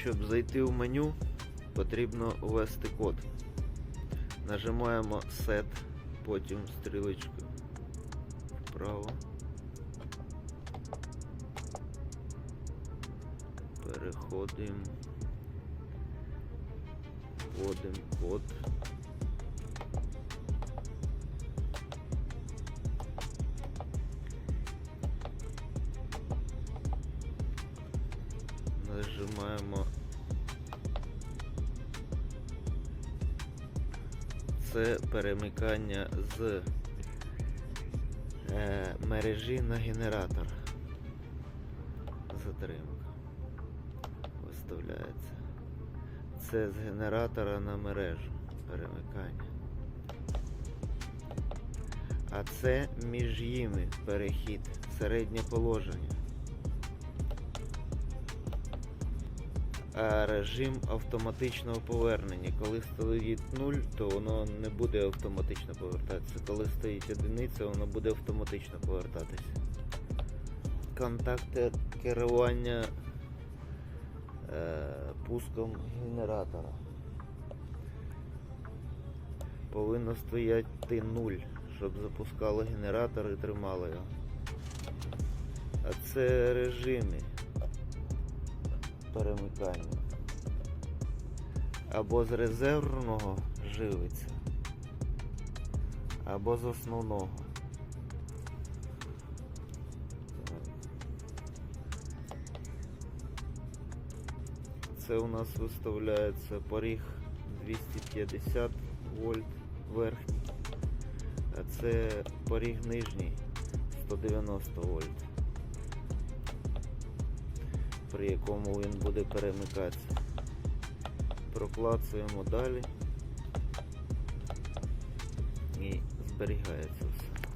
Щоб зайти в меню, потрібно ввести код. Нажимаємо Set, потім стрілочку вправо. Переходимо. Вводимо код. Нажимаємо це перемикання з е, мережі на генератор. Затримка. Виставляється. Це з генератора на мережу. Перемикання. А це між ними перехід. Середнє положення. Режим автоматичного повернення. Коли стоїть 0, то воно не буде автоматично повертатися. Коли стоїть одиниця, воно буде автоматично повертатися. Контакти керування е, пуском генератора. Повинно стояти 0, щоб запускало генератор і тримало його. А це режими перемикання. Або з резервного живиться, або з основного. Це у нас виставляється поріг 250 вольт верхній, а це поріг нижній 190 вольт при якому він буде перемикатися. Проклацуємо далі і зберігається все.